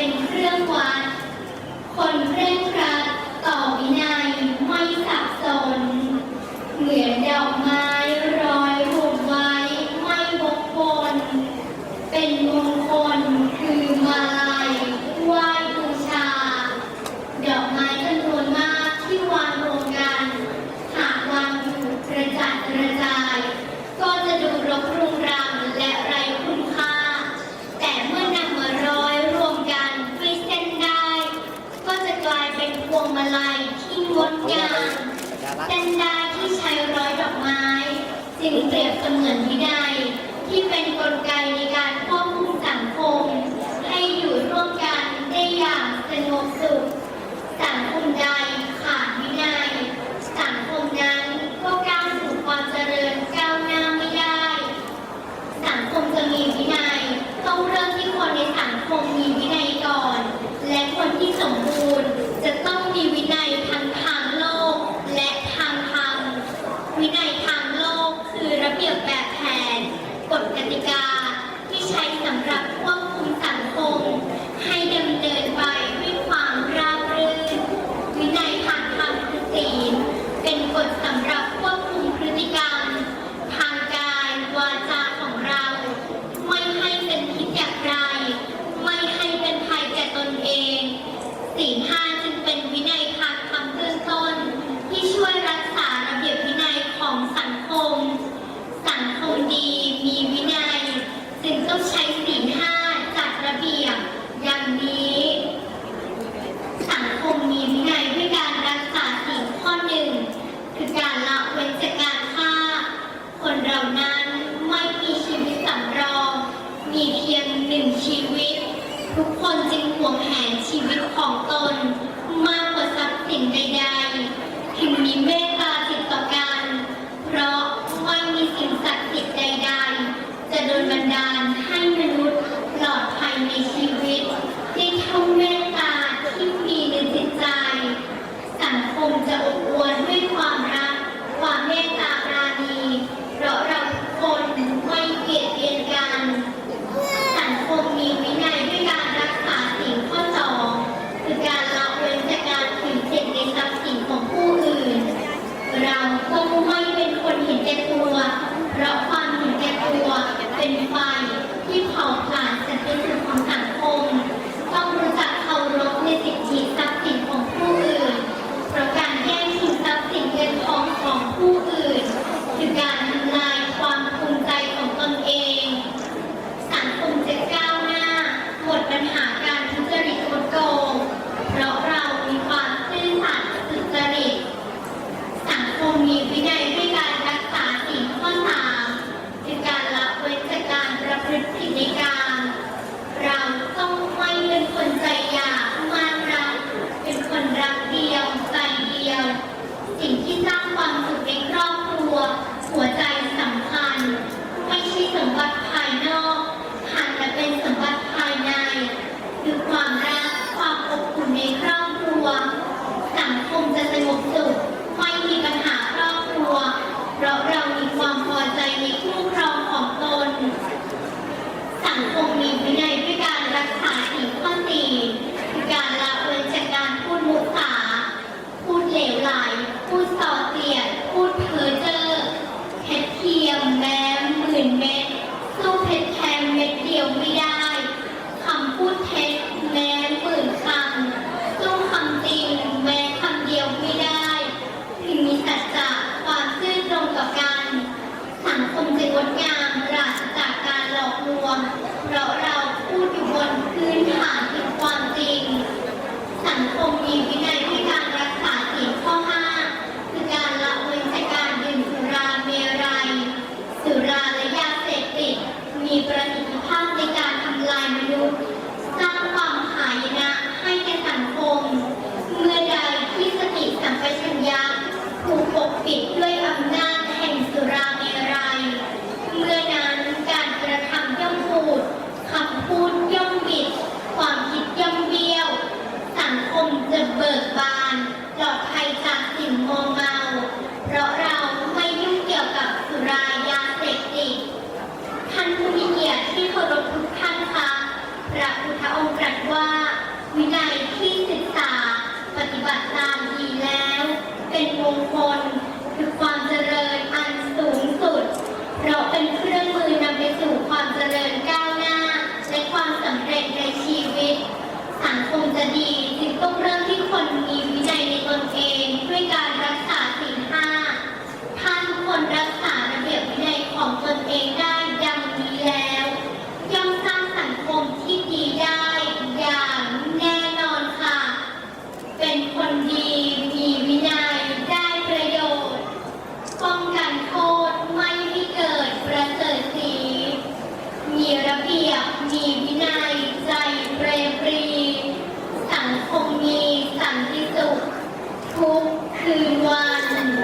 เป็นเครื่องวัด คนเร่ง ดงามจันดาที่ใช้ร้อยดอกไม้ สิ่งเปรียบเสมือนวิไดที่เป็นกลไกในการควบคุม คือระเบียบแบบแผนกฎกติกาที่ใช้สำหรับควบคุม นึ่งชีวิต ทุกคนจึงหวงแหนชีวิตของตน มากกว่าทรัพย์สินใดๆ Thank you. 的地